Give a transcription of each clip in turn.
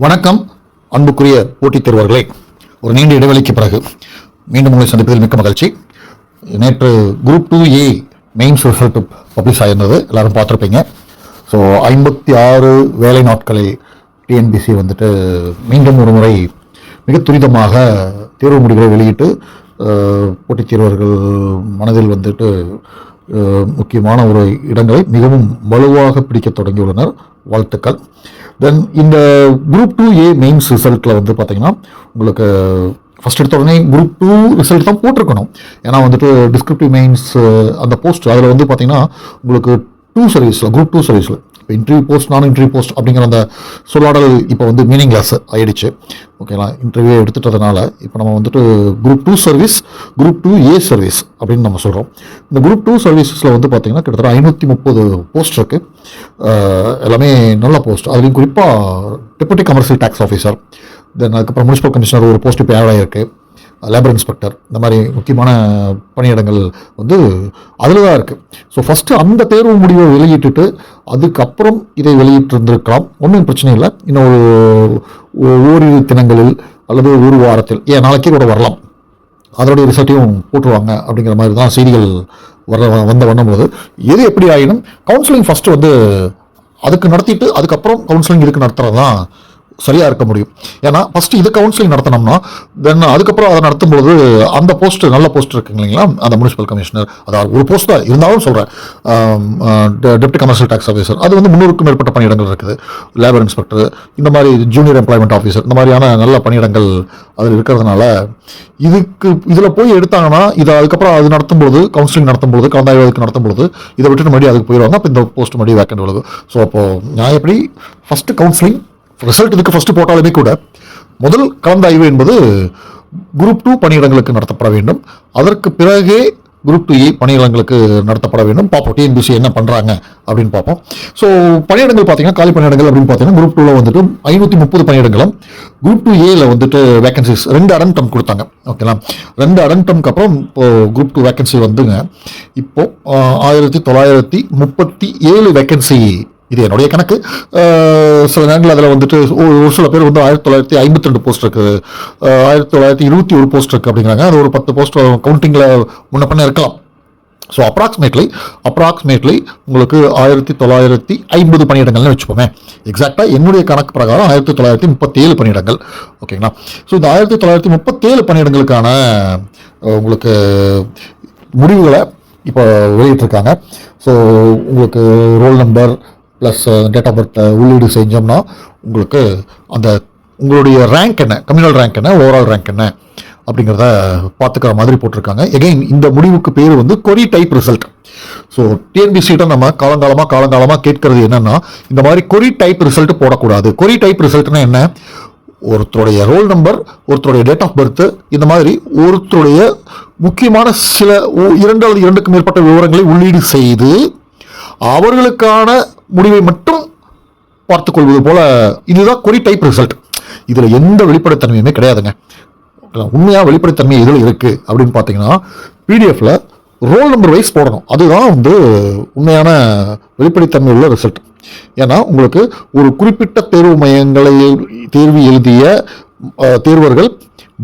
வணக்கம் அன்புக்குரிய போட்டித் தேர்வர்களே. ஒரு நீண்ட இடைவெளிக்கு பிறகு மீண்டும் உங்களை சந்திப்பதில் மிக்க மகிழ்ச்சி. நேற்று group two A mains result publish ஆயிருந்தது. எல்லாரும் பார்த்துருப்பீங்க. ஸோ ஐம்பத்தி ஆறு வேலை நாட்களில் டிஎன்பிசி வந்துட்டு மீண்டும் ஒரு முறை மிக துரிதமாக தேர்வு முடிவுகளை வெளியிட்டு போட்டித் தேர்வர்கள் மனதில் வந்துட்டு முக்கியமான ஒரு இடங்களை மிகவும் வலுவாக பிடிக்க தொடங்கியுள்ளனர். வாழ்த்துக்கள். தென் இந்த குரூப் டூ ஏ மெயின்ஸ் ரிசல்ட்டில் வந்து பார்த்தீங்கன்னா உங்களுக்கு ஃபஸ்ட் எடுத்த உடனே குரூப் டூ ரிசல்ட் தான் போட்டிருக்கணும். ஏன்னா வந்துட்டு டிஸ்கிரிப்டிவ் மெயின்ஸ் அந்த போஸ்ட் அதில் வந்து பார்த்தீங்கன்னா உங்களுக்கு டூ சர்வீஸில் குரூப் டூ சர்வீஸில் இப்போ இன்டர்வியூ போஸ்ட் நான் இன்டர்வியூ போஸ்ட் அப்படிங்கிற அந்த சொல்லாடல் இப்போ வந்து மீனிங் ஆயிடுச்சு. ஓகேங்களா இன்டர்வியூ எடுத்துட்டதுனால இப்போ நம்ம வந்துட்டு group two service group two A service அப்படின்னு நம்ம சொல்கிறோம் இந்த குரூப் டூ சர்வீஸஸில் வந்து பார்த்திங்கன்னா கிட்டத்தட்ட ஐநூற்றி முப்பது போஸ்ட் இருக்குது எல்லாமே நல்ல போஸ்ட் அதுலேயும் குறிப்பாக deputy commercial tax officer then அதுக்கப்புறம் முனிசிபல் கமிஷனர் ஒரு போஸ்ட் இப்போ ஆட் ஆகிருக்கு லேபர் இன்ஸ்பெக்டர் இந்த மாதிரி முக்கியமான பணியிடங்கள் வந்து அதில் தான் இருக்குது ஸோ ஃபஸ்ட்டு அந்த தேர்வு முடிவை வெளியிட்டுட்டு அதுக்கப்புறம் இதை வெளியிட்டிருந்திருக்கலாம். ஒன்றும் பிரச்சனை இல்லை. இன்னும் ஒரு ஓரிரு தினங்களில் அல்லது ஒரு வாரத்தில். ஏன் நாளைக்கே கூட வரலாம். அதனுடைய ரிசல்ட்டையும் போட்டுருவாங்க அப்படிங்கிற மாதிரி தான் செய்திகள் வர வந்த வண்ணம்போது எது எப்படி ஆயினும் கவுன்சிலிங் ஃபஸ்ட்டு வந்து அதுக்கு நடத்திட்டு அதுக்கப்புறம் கவுன்சிலிங் இதுக்கு நடத்துகிறது தான் சரியாக இருக்க முடியும். ஏன்னா ஃபஸ்ட்டு இது கவுன்சிலிங் நடத்தினோம்னா தென் அதுக்கப்புறம் அதை நடத்தும்போது அந்த போஸ்ட் நல்ல போஸ்ட் இருக்குங்க இல்லைங்களா? அந்த முனிசிபல் கமிஷனர் அதாவது ஒரு போஸ்ட் தான். இருந்தாலும் சொல்கிறேன் டெப்டி கமர்ஷியல் டேக்ஸ் ஆஃபீஸர் அது வந்து முந்நூறுக்கும் மேற்பட்ட பணியிடங்கள் இருக்குது. லேபர் இன்ஸ்பெக்டர் இந்த மாதிரி ஜூனியர் எம்ப்ளாய்மெண்ட் ஆஃபீஸர் இந்த மாதிரியான நல்ல பணியிடங்கள் அதில் இருக்கிறதுனால இதுக்கு இதில் போய் எடுத்தாங்கன்னா இதை அதுக்கப்புறம் அது நடத்தும்போது கவுன்சிலிங் நடத்தும்போது கலந்தாய்வுக்கு நடத்தும்போது இதை விட்டுட்டு மறுபடியும் அதுக்கு போயிடுவாங்க. அப்போ இந்த போஸ்ட் மறுபடியும் வேக்கண்ட் விழுது ஸோ அப்போது நான் எப்படி? ஃபஸ்ட்டு கவுன்சிலிங் ரிசல்ட் இதுக்கு ஃபஸ்ட்டு போட்டாலுமே கூட முதல் கலந்தாய்வு என்பது குரூப் டூ பணியிடங்களுக்கு நடத்தப்பட வேண்டும். அதற்கு பிறகே குரூப் டூ ஏ பணியிடங்களுக்கு நடத்தப்பட வேண்டும். பார்ப்போம் டிஎன்பிசி என்ன பண்ணுறாங்க அப்படின்னு பார்ப்போம் ஸோ பணியிடங்கள் பார்த்தீங்கன்னா காலி பணியிடங்கள் அப்படின்னு பார்த்தீங்கன்னா குரூப் டூவில் வந்துட்டு ஐநூற்றி முப்பது பணியிடங்களும் குரூப் டூ ஏல வந்துட்டு வேகன்சிஸ் ரெண்டு அடன்டம் கொடுத்தாங்க. ஓகேங்களா ரெண்டு அடன்டம்க்கு அப்புறம் இப்போது குரூப் டூ வேகன்சி வந்துங்க. இப்போது ஆயிரத்தி தொள்ளாயிரத்தி முப்பத்தி ஏழு வேகன்சி இது என்னுடைய கணக்கு. சில நேரங்கள் அதில் வந்துட்டு ஒரு ஒரு சில பேர் வந்து ஆயிரத்தி தொள்ளாயிரத்தி ஐம்பத்தி ரெண்டு போஸ்ட் இருக்குது ஆயிரத்தி தொள்ளாயிரத்தி இருபத்தி ஒரு போஸ்ட் இருக்குது அப்படிங்கிறாங்க. அது ஒரு பத்து போஸ்ட் கவுண்டிங்கில் முன்ன பண்ண இருக்கலாம். ஸோ அப்ராக்சிமேட்லி அப்ராக்சிமேட்லி உங்களுக்கு ஆயிரத்தி தொள்ளாயிரத்தி ஐம்பது பணியிடங்கள்னு வச்சுப்போமே எக்ஸாக்டாக என்னுடைய கணக்கு பிரகாரம் ஆயிரத்தி தொள்ளாயிரத்தி முப்பத்தேழு பணியிடங்கள். ஓகேங்களா ஸோ இந்த ஆயிரத்தி தொள்ளாயிரத்தி முப்பத்தேழு பணியிடங்களுக்கான உங்களுக்கு முடிவுகளை இப்போ வெளியிட்டிருக்காங்க. ஸோ உங்களுக்கு roll number plus date of birth உள்ளீடு செஞ்சோம்னா உங்களுக்கு அந்த உங்களுடைய ரேங்க் என்ன? கம்யூனல் ரேங்க் என்ன? ஓவரால் ரேங்க் என்ன? அப்படிங்கிறத பார்த்துக்கிற மாதிரி போட்டிருக்காங்க. எகைன் இந்த முடிவுக்கு பேர் வந்து கொரி டைப் ரிசல்ட் ஸோ டிஎன்பிசிட்ட நம்ம காலங்காலமாக காலங்காலமாக கேட்கறது என்னன்னா இந்த மாதிரி கொரி டைப் ரிசல்ட் போடக்கூடாது. கொரி டைப் ரிசல்ட்னா என்ன? ஒருத்தருடைய ரோல் நம்பர் ஒருத்தருடைய டேட் ஆஃப் பர்த் இந்த மாதிரி ஒருத்தருடைய முக்கியமான சில இரண்டு அல்லது இரண்டுக்கு மேற்பட்ட விவரங்களை உள்ளீடு செய்து அவர்களுக்கான முடிவை மட்டும் பார்த்துக்கொள்வது போல இதுதான் கொரி டைப் ரிசல்ட் இதில் எந்த வெளிப்படைத்தன்மையுமே கிடையாதுங்க. உண்மையாக வெளிப்படைத்தன்மை எதில் இருக்குது அப்படின்னு பார்த்தீங்கன்னா பிடிஎஃப்ல ரோல் நம்பர் வைஸ் போடணும். அதுதான் வந்து உண்மையான வெளிப்படைத்தன்மை உள்ள ரிசல்ட் ஏன்னா உங்களுக்கு ஒரு குறிப்பிட்ட தேர்வு மையங்களை தேர்வு எழுதிய தேர்வர்கள்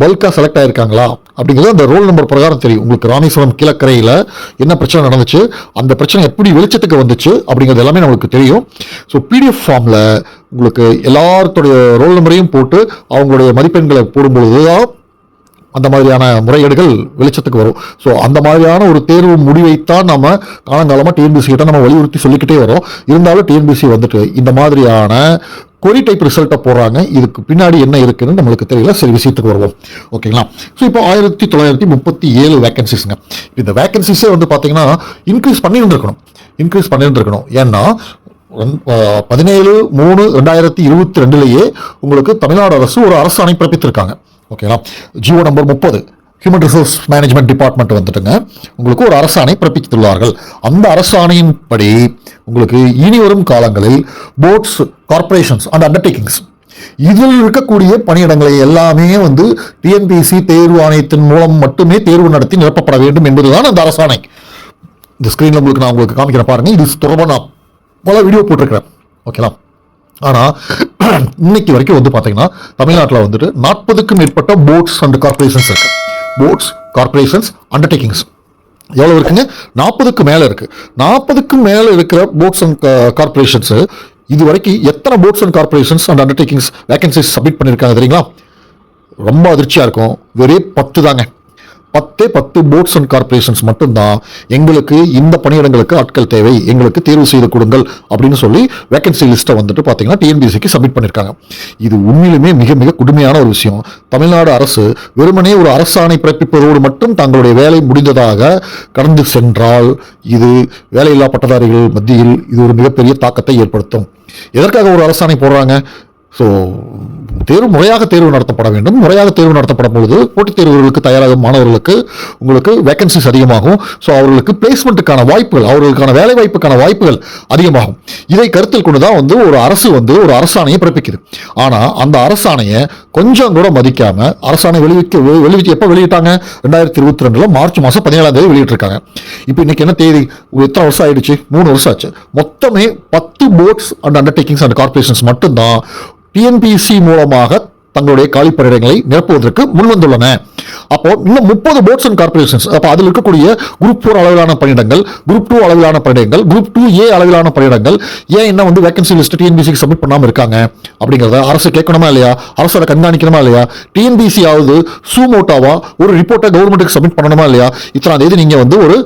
பல்காக செலக்ட் ஆயிருக்காங்களா? அப்படிங்கிறது அந்த ரோல் நம்பர் பிரகாரம் தெரியும். உங்களுக்கு ராமேஸ்வரம் கீழக்கரையில் என்ன பிரச்சனை நடந்துச்சு அந்த பிரச்சனை எப்படி வெளிச்சத்துக்கு வந்துச்சு அப்படிங்கிறது எல்லாமே நம்மளுக்கு தெரியும். ஸோ பிடிஎஃப் ஃபார்மில் உங்களுக்கு எல்லாத்துடைய ரோல் நம்பரையும் போட்டு அவங்களுடைய மதிப்பெண்களை போடும்பொழுது தான் அந்த மாதிரியான முறைகேடுகள் வெளிச்சத்துக்கு வரும். ஸோ அந்த மாதிரியான ஒரு தேர்வு முடிவைத்தான் நம்ம காலங்காலமாக டிஎன்பிசி கிட்ட நம்ம வலியுறுத்தி சொல்லிக்கிட்டே வரோம். இருந்தாலும் டிஎன்பிசி வந்துட்டு இந்த மாதிரியான கொரி டைப் ரிசல்ட்டை போடுறாங்க. இதுக்கு பின்னாடி என்ன இருக்குன்னு நம்மளுக்கு தெரியல. சரி விஷயத்துக்கு வருவோம். ஓகேங்களா ஸோ இப்போ ஆயிரத்தி தொள்ளாயிரத்தி முப்பத்தி ஏழு வேகன்சிஸ்ங்க இந்த வேகன்சிஸே வந்து பார்த்தீங்கன்னா இன்க்ரீஸ் பண்ணியிருந்துருக்கணும் இன்க்ரீஸ் பண்ணியிருந்துருக்கணும் ஏன்னா பதினேழு மூணு ரெண்டாயிரத்தி இருபத்தி ரெண்டுலேயே உங்களுக்கு தமிழ்நாடு அரசு ஒரு அரசாணை பிறப்பித்திருக்காங்க. ஓகேங்களா? ஜியோ நம்பர் முப்பது. ஹியூமன் ரிசோர்ஸ் மேனேஜ்மெண்ட் டிபார்ட்மெண்ட் வந்துட்டுங்க. உங்களுக்கு ஒரு அரசாணை பிறப்பித்துள்ளார்கள். அந்த அரசாணையின்படி உங்களுக்கு இனி வரும் காலங்களில் போர்ட்ஸ் கார்ப்பரேஷன்ஸ் அண்ட் அண்டர்டேக்கிங்ஸ் இதில் இருக்கக்கூடிய பணியிடங்களை எல்லாமே வந்து டிஎன்பிசி தேர்வு ஆணையத்தின் மூலம் மட்டுமே தேர்வு நடத்தி நிரப்பப்பட வேண்டும் என்பதுதான் அந்த அரசாணை. இந்த ஸ்க்ரீனில் உங்களுக்கு நான் உங்களுக்கு காமிக்கிறேன் பாருங்கள் இது தொடர்பாக நான் பல வீடியோ போட்டிருக்கிறேன். ஓகேங்களா? ஆனால் இன்னைக்கு வரைக்கும் வந்து பார்த்தீங்கன்னா தமிழ்நாட்டில் வந்துட்டு நாற்பதுக்கும் மேற்பட்ட போர்ட்ஸ் அண்ட் கார்பரேஷன்ஸ் இருக்கு. போர்ட்ஸ் கார்பரேஷன்ஸ் அண்டர்டேக்கிங்ஸ் எவ்வளோ இருக்குங்க? நாற்பதுக்கு மேலே இருக்கு. நாற்பதுக்கும் மேலே இருக்கிற போர்ட்ஸ் அண்ட் கார்பரேஷன்ஸ் இது வரைக்கும் எத்தனை boards and corporations and undertakings vacancies submit பண்ணியிருக்காங்க தெரியுங்களா? ரொம்ப அதிர்ச்சியாக இருக்கும். வெறும் பத்து தாங்க பத்தே பத்து போர்ட்ஸ் அண்ட் கார்பரேஷன்ஸ் மட்டும்தான் எங்களுக்கு இந்த பணியிடங்களுக்கு ஆட்கள் தேவை. எங்களுக்கு தேர்வு செய்து கொடுங்கள் அப்படின்னு சொல்லி வேகன்சி லிஸ்ட்டை வந்துட்டு பார்த்தீங்கன்னா டிஎன்பிசிக்கு சப்மிட் பண்ணியிருக்காங்க இது உண்மையிலுமே மிக மிக கொடுமையான ஒரு விஷயம். தமிழ்நாடு அரசு வெறுமனே ஒரு அரசாணை பிறப்பிப்பதோடு மட்டும் தங்களுடைய வேலை முடிந்ததாக கடந்து சென்றால் இது வேலையில்லா பட்டதாரிகள் மத்தியில் இது ஒரு மிகப்பெரிய தாக்கத்தை ஏற்படுத்தும். எதற்காக ஒரு அரசாணை போடுறாங்க? ஸோ தேர்வு முறையாக தேர்வு நடத்தப்பட வேண்டும். முறையாக தேர்வு நடத்தப்படும் பொழுது போட்டித் தேர்வுகளுக்கு தயாராகும் மாணவர்களுக்கு உங்களுக்கு வேகன்சிஸ் அதிகமாகும். ஸோ அவர்களுக்கு பிளேஸ்மெண்ட்டுக்கான வாய்ப்புகள் அவர்களுக்கான வேலை வாய்ப்புக்கான வாய்ப்புகள் அதிகமாகும். இதை கருத்தில் கொண்டு தான் வந்து ஒரு அரசு வந்து ஒரு அரசாணையை பிறப்பிக்குது. ஆனால் அந்த அரசாணையை கொஞ்சம் கூட மதிக்காமல் அரசாணை வெளிவிக்க வெளிவிட்டு எப்போ வெளியிட்டாங்க? ரெண்டாயிரத்தி இருபத்தி ரெண்டுல மார்ச் மாதம் பதினேழாம் தேதி வெளியிட்டிருக்காங்க. இப்போ இன்னைக்கு என்ன தேதி? எத்தனை வருஷம் ஆயிடுச்சு? மூணு வருஷம் ஆச்சு. மொத்தமே பத்து boards and undertakings and corporations மட்டும்தான் டிஎன்பிசி மூலமாக தங்களுடைய காலி பணியிடங்களை நிரப்புவதற்கு முன்வந்துள்ளன. அப்போ இன்னும் முப்பது போர்ட்ஸ் அண்ட் கார்பரேஷன்ஸ் அப்போ அதில் இருக்கக்கூடிய குரூப் ஃபோர் அளவிலான பணியிடங்கள் குரூப் டூ அளவிலான பணியிடங்கள் குரூப் டூ ஏ அளவிலான பணியிடங்கள் ஏன் என்ன வந்து வேகன்சி லிஸ்ட் டிஎன்பிசிக்கு சப்மிட் பண்ணாமல் இருக்காங்க? அப்படிங்கிறத அரசு கேட்கணுமா இல்லையா? அரசு அதை கண்காணிக்கணுமா இல்லையா? டிஎன்பிசி ஆவது சூமோட்டாவா ஒரு ரிப்போர்ட்டை கவர்மெண்ட்டுக்கு சப்மிட் பண்ணணுமா இல்லையா? இத்தனாம் தேதி நீங்கள் வந்து ஒரு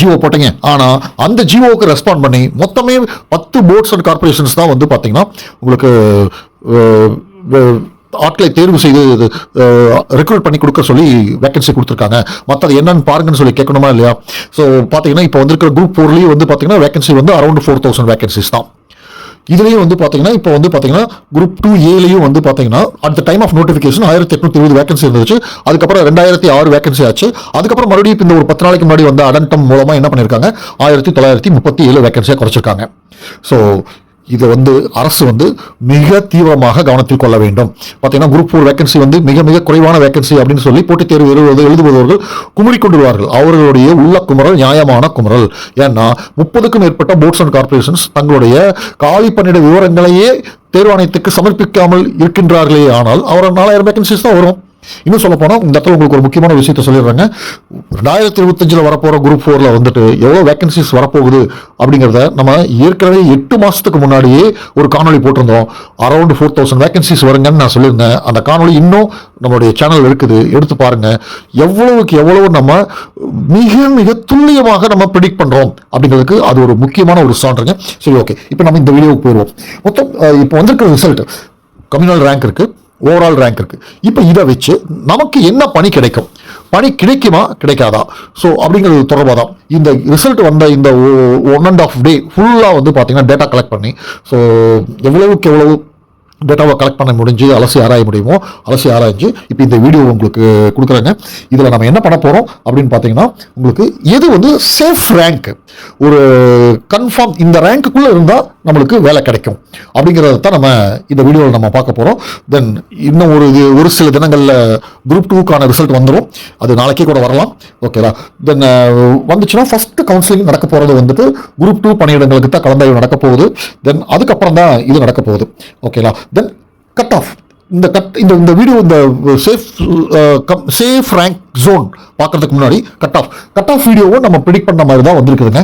ஜியோ போட்டீங்க. ஆனால் அந்த ஜியோவுக்கு ரெஸ்பாண்ட் பண்ணி மொத்தமே பத்து போர்ட்ஸ் அண்ட் கார்பரேஷன்ஸ் தான் வந்து பார்த்தீங்கன்னா உங்களுக்கு ஆட்களை தேர்வு செய்து ரெக்ரூட் பண்ணி கொடுக்க சொல்லி வேகன்சி கொடுத்துருக்காங்க. மற்றது என்னன்னு பாருங்கன்னு சொல்லி கேட்கணுமா இல்லையா? ஸோ பார்த்தீங்கன்னா இப்போ வந்திருக்கிற குரூப் ஃபோர்லேயும் வந்து பார்த்தீங்கன்னா வேகன்சி வந்து அரௌண்ட் ஃபோர் தௌசண்ட் வேகன்சிஸ் தான். இதுலேயும் வந்து பார்த்தீங்கன்னா இப்போ வந்து பார்த்தீங்கன்னா குரூப் டூ ஏலையும் வந்து பார்த்தீங்கன்னா at the time of notification ஆயிரத்தி எட்நூத்தி இருபது வேகன்சி இருந்துச்சு. அதுக்கப்புறம் ரெண்டாயிரத்தி ஆறு வேகன்சி ஆச்சு. அதுக்கப்புறம் மறுபடியும் இந்த ஒரு பத்து நாளைக்கு முன்னாடி வந்து அடன்டம் மூலமாக என்ன பண்ணியிருக்காங்க ஆயிரத்தி தொள்ளாயிரத்தி முப்பத்தி ஏழு வேகன்சியாக குறைச்சிருக்காங்க. ஸோ இதை வந்து அரசு வந்து மிக தீவிரமாக கவனத்தில் கொள்ள வேண்டும். பார்த்தீங்கன்னா குரூப் ஃபோர் வேகன்சி வந்து மிக மிக குறைவான வேகன்சி அப்படின்னு சொல்லி போட்டித் தேர்வு எழுதுவது எழுதுபவர்கள் குமுறிக் கொண்டுள்ளார்கள். அவர்களுடைய உள்ள குமரல் நியாயமான குமரல். ஏன்னா முப்பதுக்கும் மேற்பட்ட போர்ட்ஸ் அண்ட் கார்பரேஷன்ஸ் தங்களுடைய காலி பணியிட விவரங்களையே தேர்வாணையத்துக்கு சமர்ப்பிக்காமல் இருக்கின்றார்களே ஆனால் அவர் நாலாயிரம் வேகன்சிஸ் தான் வரும். இன்னும் சொல்ல போனால் இந்த இடத்துல உங்களுக்கு ஒரு முக்கியமான விஷயத்த சொல்லிடுறேங்க. ரெண்டாயிரத்தி இருபத்தஞ்சில் வரப்போகிற குரூப் ஃபோரில் வந்துட்டு எவ்வளோ வேகன்சிஸ் வரப்போகுது அப்படிங்கிறத நம்ம ஏற்கனவே எட்டு மாதத்துக்கு முன்னாடியே ஒரு காணொளி போட்டிருந்தோம். அரௌண்ட் ஃபோர் தௌசண்ட் வேகன்சிஸ் வருங்கன்னு நான் சொல்லியிருந்தேன். அந்த காணொளி இன்னும் நம்மளுடைய சேனல் இருக்குது. எடுத்து பாருங்கள் எவ்வளவுக்கு எவ்வளவு நம்ம மிக மிக துல்லியமாக நம்ம ப்ரிடிக்ட் பண்ணுறோம் அப்படிங்கிறதுக்கு அது ஒரு முக்கியமான ஒரு சான்றுங்க. சரி ஓகே இப்போ நம்ம இந்த வீடியோவுக்கு போயிடுவோம். மொத்தம் இப்போ வந்திருக்கிற ரிசல்ட் கம்யூனல் ரேங்க் இருக்குது ஓவரால் ரேங்க் இருக்குது இப்போ இதை வச்சு நமக்கு என்ன பணி கிடைக்கும்? பணி கிடைக்குமா? கிடைக்காதா? ஸோ அப்படிங்கிறது தொடர்பாக தான். இந்த ரிசல்ட் வந்த இந்த ஒன் அண்ட் ஆஃப் டே ஃபுல்லாக வந்து பார்த்தீங்கன்னா டேட்டா கலெக்ட் பண்ணி ஸோ எவ்வளவுக்கு எவ்வளவு டேட்டாவை கலெக்ட் பண்ண முடிஞ்சு அலசி ஆராய முடியுமோ அலசி ஆராய்ஞ்சு இப்போ இந்த வீடியோ உங்களுக்கு கொடுக்குறேங்க. இதில் நம்ம என்ன பண்ண போகிறோம் அப்படின்னு பார்த்தீங்கன்னா உங்களுக்கு எது வந்து சேஃப் ரேங்க் ஒரு கன்ஃபார்ம் இந்த ரேங்க்குள்ளே இருந்தால் நம்மளுக்கு வேலை கிடைக்கும். அப்படிங்கிறத தான் நம்ம இந்த வீடியோவில் நம்ம பார்க்க போகிறோம் தென் இன்னும் ஒரு இது ஒரு சில தினங்களில் குரூப் டூக்கான ரிசல்ட் வந்துடும் அது நாளைக்கே கூட வரலாம். ஓகேவா தென் வந்துச்சுன்னா ஃபஸ்ட்டு கவுன்சிலிங் நடக்க போகிறது வந்துட்டு குரூப் டூ பணியிடங்களுக்கு தான் கலந்தாய்வு நடக்க போகுது. தென் அதுக்கப்புறம் தான் இது நடக்க போகுது. ஓகேங்களா தென் கட் ஆஃப் இந்த கட் இந்த இந்த வீடியோ இந்த safe come safe rank zone பார்க்கறதுக்கு முன்னாடி கட் ஆஃப் கட் ஆஃப் வீடியோவும் நம்ம ப்ரிடிக் பண்ண மாதிரி தான் வந்திருக்குதுங்க.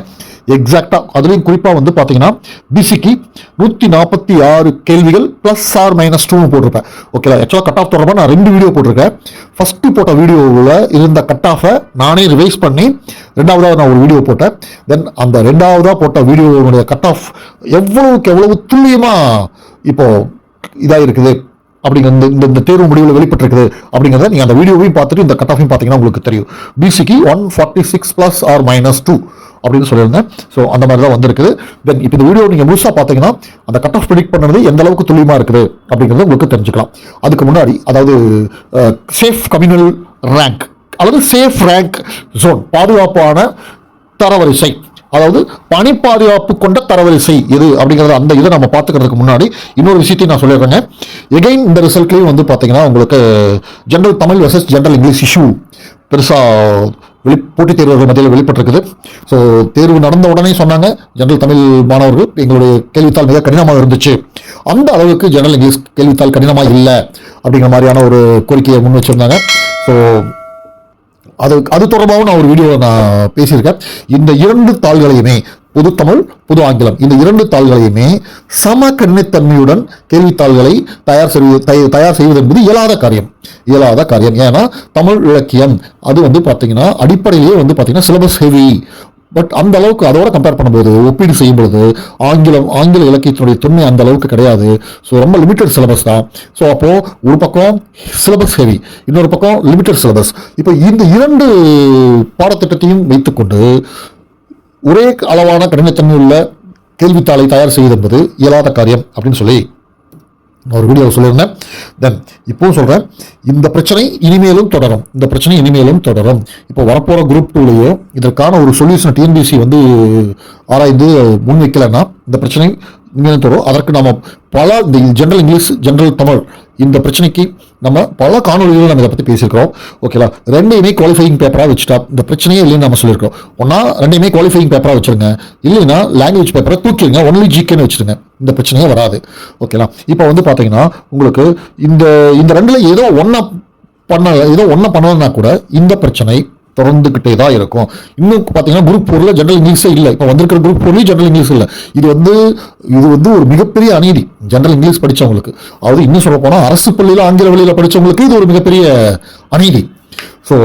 எக்ஸாக்டாக அதுலேயும் குறிப்பாக வந்து பார்த்தீங்கன்னா பிசிக்கு நூற்றி நாற்பத்தி ஆறு கேள்விகள் ப்ளஸ் ஆர் மைனஸ் டூன்னு போட்டிருப்பேன். ஓகேலா ஆக்சுவலாக கட் ஆஃப் தொடர்பாக நான் ரெண்டு வீடியோ போட்டிருக்கேன். ஃபஸ்ட்டு போட்ட வீடியோவில் இருந்த கட் ஆஃபை நானே ரிவைஸ் பண்ணி ரெண்டாவதாக நான் ஒரு வீடியோ போட்டேன். தென் அந்த ரெண்டாவதாக போட்ட வீடியோவுடைய கட் ஆஃப் எவ்வளவுக்கு எவ்வளவு துல்லியமாக இப்போது இதாக இருக்குது அப்படிங்கிற இந்த இந்த- இந்த தேர்வு முடிவில் வெளிப்பட்டிருக்குது. அப்படிங்கிறத நீங்கள் அந்த வீடியோவையும் பார்த்துட்டு இந்த கட் ஆஃபையும் பார்த்தீங்கன்னா உங்களுக்கு தெரியும். பிசிக்கு one forty six plus or minus two அப்படின்னு சொல்லியிருந்தேன். ஸோ அந்த மாதிரி தான் வந்திருக்குது. தென் இப்போ இந்த வீடியோ நீங்கள் முழுசாக பார்த்தீங்கன்னா அந்த கட் ஆஃப் ப்ரிடிக் பண்ணுறது எந்த அளவுக்கு துல்லியமாக இருக்குது அப்படிங்கிறத உங்களுக்கு தெரிஞ்சுக்கலாம். அதுக்கு முன்னாடி அதாவது சேஃப் கம்யூனல் ரேங்க் அல்லது சேஃப் ரேங்க் ஜோன் பாதுகாப்பான தரவரிசை. அதாவது பணி பாதுகாப்பு கொண்ட தரவரிசை எது அப்படிங்கிறத அந்த இதை நம்ம பார்த்துக்கிறதுக்கு முன்னாடி இன்னொரு விஷயத்தையும் நான் சொல்லிடுறேங்க. எகைன் இந்த ரிசல்ட்லேயும் வந்து பார்த்தீங்கன்னா உங்களுக்கு general Tamil versus general English issue பெருசாக வெளி போட்டித் தேர்வர்கள் மத்தியில் வெளிப்பட்டிருக்குது. ஸோ தேர்வு நடந்த உடனே சொன்னாங்க ஜெனரல் தமிழ் மாணவர்கள் எங்களுடைய கேள்வித்தாள் மிக கடினமாக இருந்துச்சு. அந்த அளவுக்கு ஜெனரல் இங்கிலீஷ் கேள்வித்தாள் கடினமாக இல்லை அப்படிங்கிற மாதிரியான ஒரு கோரிக்கையை முன் வச்சுருந்தாங்க. ஸோ அது அது தொடர்பாகவும் நான் ஒரு வீடியோவில் நான் பேசியிருக்கேன். இந்த இரண்டு தாள்களையுமே புது தமிழ் புது ஆங்கிலம். இந்த இரண்டு தாள்களையுமே சம கண்ணித்தன்மையுடன் கேள்வித்தாள்களை தயார் செய்வது தயார் செய்வது என்பது இயலாத காரியம். இயலாத காரியம். ஏன்னா தமிழ் இலக்கியம் அது வந்து பார்த்தீங்கன்னா அடிப்படையிலேயே வந்து பார்த்தீங்கன்னா சிலபஸ் ஹெவி பட் அந்த அளவுக்கு அதோட கம்பேர் பண்ணும்போது ஒப்பீடு செய்யும் பொழுது ஆங்கிலம் ஆங்கில இலக்கியத்தினுடைய தொன்மை அந்த அளவுக்கு கிடையாது. ஸோ ரொம்ப லிமிட்டட் சிலபஸ் தான். ஸோ அப்போது ஒரு பக்கம் சிலபஸ் ஹெவி இன்னொரு பக்கம் லிமிட்டட் சிலபஸ் இப்போ இந்த இரண்டு பாடத்திட்டத்தையும் வைத்துக்கொண்டு ஒரே அளவான கடினத்தன்மை உள்ள கேள்வித்தாளை தயார் செய்வது இயலாத காரியம் அப்படின்னு சொல்லி நான் ஒரு வீடியோவில் சொல்லியிருந்தேன். தென் இப்போவும் சொல்கிறேன் இந்த பிரச்சனை இனிமேலும் தொடரும். இந்த பிரச்சனை இனிமேலும் தொடரும். இப்போ வரப்போகிற குரூப் டூலேயோ இதற்கான ஒரு சொல்யூஷன் டிஎன்பிசி வந்து ஆராய்ந்து முன்வைக்கலைன்னா இந்த பிரச்சனை இனிமேலும் அதற்கு நம்ம பல இந்த ஜென்ரல் இங்கிலீஷ் ஜென்ரல் தமிழ் இந்த பிரச்சனைக்கு நம்ம பல காணொலிகள் நம்ம இதை பற்றி பேசியிருக்கிறோம். ஓகேலா ரெண்டையுமே குவாலிஃபைங் பேப்பராக வச்சுட்டா இந்த பிரச்சனையே இல்லைன்னு நம்ம சொல்லியிருக்கோம் ஒன்றா ரெண்டையுமே குவாலிஃபைங் பேப்பராக வச்சுருங்க. இல்லைன்னா லாங்குவேஜ் பேப்பரை தூக்கிடுங்க ஒன்லி ஜிகேன்னு வச்சுருங்க. இந்த பிரச்சனையே வராது. ஓகேலா இப்போ வந்து பார்த்தீங்கன்னா உங்களுக்கு இந்த இந்த ரெண்டில் ஏதோ ஒன்றா பண்ண ஏதோ ஒன்றை பண்ணலன்னா கூட இந்த பிரச்சனை தொடர்ந்துக்கிட்டே தான் இருக்கும். இன்னும் பார்த்தீங்கன்னா குரூப் ஃபோரில் ஜென்ரல் இங்கிலீஷே இல்லை. இப்போ வந்திருக்கிற குரூப் ஃபோர்லேயும் ஜென்ரல் இங்கிலீஷ் இல்லை. இது வந்து இது வந்து ஒரு மிகப்பெரிய அநீதி ஜென்ரல் இங்கிலீஷ் படித்தவங்களுக்கு அதாவது இன்னும் சொல்ல போனால் அரசு பள்ளியில் ஆங்கில வழியில் படித்தவங்களுக்கு இது ஒரு மிகப்பெரிய அநீதி. ஸோ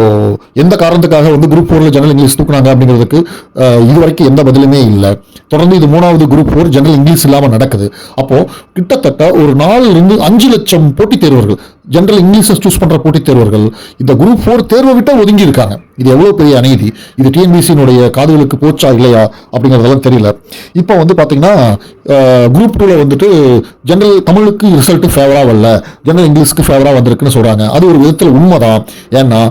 எந்த காரணத்துக்காக வந்து குரூப் ஃபோரில் ஜெனரல் இங்கிலீஷ் தூக்குனாங்க அப்படிங்கிறதுக்கு இது வரைக்கும் எந்த பதிலுமே இல்லை. தொடர்ந்து இது மூணாவது குரூப் ஃபோர் ஜெனரல் இங்கிலீஷ் இல்லாமல் நடக்குது. அப்போது கிட்டத்தட்ட ஒரு நாலுலேருந்து அஞ்சு லட்சம் போட்டித் தேர்வர்கள் ஜென்ரல் இங்கிலீஷை சூஸ் பண்ணுற போட்டித் தேர்வர்கள் இந்த குரூப் ஃபோர் தேர்வை விட்டால் ஒதுங்கி இருக்காங்க இது எவ்வளோ பெரிய அநீதி? இது டிஎன்பிசியினுடைய காதுகளுக்கு போச்சா இல்லையா அப்படிங்கிறதெல்லாம் தெரியல. இப்போ வந்து பார்த்தீங்கன்னா குரூப் டூவில் வந்துட்டு ஜென்ரல் தமிழுக்கு ரிசல்ட் ஃபேவராக வரல ஜென்ரல் இங்கிலீஷ்க்கு ஃபேவராக வந்திருக்குன்னு சொல்கிறாங்க அது ஒரு விதத்தில் உண்மைதான். ஏன்னா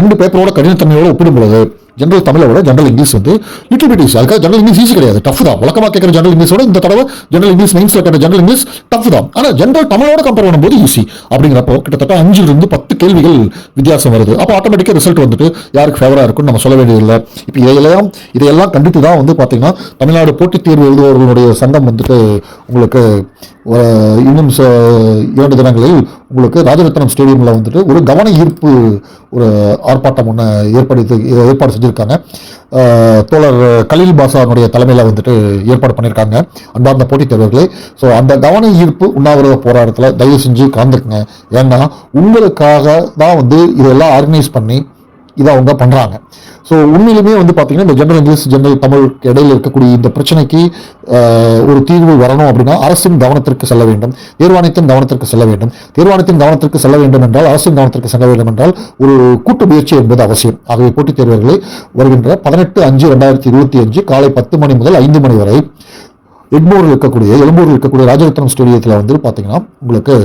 ரெண்டு பேப்பரோட கடினத்தன்மையோட ஒப்பிடும் பொழுது ஜென்ரல் தமிழை விட இங்கிலீஷ் வந்து லிட்டில் பிட் ஈஸி அதுக்காக ஜென்ரல் இங்கிலீஷ் ஈஸி கிடையாது. டஃப் தான். வழக்கமாக கேட்குற ஜெனரல் இங்கிலீஷோட இந்த தடவை ஜென்ரல் இங்கிலீஷ் மெயின்ஸில் கேட்ட ஜென்ரல் இங்கிலீஷ் டஃப் தான். ஆனால் ஜென்ரல் தமிழோட கம்பேர் பண்ணும்போது ஈஸி அப்படிங்கிறப்போ கிட்டத்தட்ட அஞ்சுல இருந்து பத்து கேள்விகள் வித்தியாசம் வருது. அப்போ ஆட்டோமேட்டிக்காக ரிசல்ட் வந்துட்டு யாருக்கு ஃபேவராக இருக்குன்னு நம்ம சொல்ல வேண்டியதில்லை. இப்போ இதையெல்லாம் இதையெல்லாம் கண்டித்து தான் வந்து பார்த்தீங்கன்னா தமிழ்நாடு போட்டித் தேர்வு எழுதுபவர்களுடைய சங்கம் வந்துட்டு உங்களுக்கு இன்னும் இரண்டு தினங்களில் உங்களுக்கு ராஜரத்னம் ஸ்டேடியமில் வந்துட்டு ஒரு கவன ஈர்ப்பு ஒரு ஆர்ப்பாட்டம் ஒன்று ஏற்படுத்தி ஏற்பாடு செஞ்சுருக்காங்க. தோழர் கலீல் பாசானுடைய தலைமையில் வந்துட்டு ஏற்பாடு பண்ணியிருக்காங்க அன்பார்ந்த போட்டித் தேர்வர்களே ஸோ அந்த கவன ஈர்ப்பு உண்ணாவிரத போராட்டத்தில் தயவு செஞ்சு கலந்துக்குங்க. ஏன்னா உங்களுக்காக தான் வந்து இதெல்லாம் ஆர்கனைஸ் பண்ணி இதை அவங்க பண்ணுறாங்க ஸோ உண்மையிலுமே வந்து பார்த்தீங்கன்னா இந்த ஜெனரல் இங்கிலீஷ் ஜெனரல் தமிழ் இடையில் இருக்கக்கூடிய இந்த பிரச்சனைக்கு ஒரு தீர்வு வரணும் அப்படின்னா அரசின் கவனத்திற்கு செல்ல வேண்டும். தேர்வாணையத்தின் கவனத்திற்கு செல்ல வேண்டும். தேர்வாணையத்தின் கவனத்திற்கு செல்ல வேண்டும் என்றால் அரசின் கவனத்திற்கு செல்ல வேண்டும் என்றால் ஒரு கூட்டு முயற்சி என்பது அவசியம். ஆகவே போட்டித் தேர்வர்களை வருகின்ற பதினெட்டு அஞ்சு ரெண்டாயிரத்தி இருபத்தி அஞ்சு காலை பத்து மணி முதல் ஐந்து மணி வரை எட்மூரில் இருக்கக்கூடிய எழும்பூரில் இருக்கக்கூடிய ராஜரத்னம் ஸ்டேடியத்தில் வந்து பார்த்தீங்கன்னா உங்களுக்கு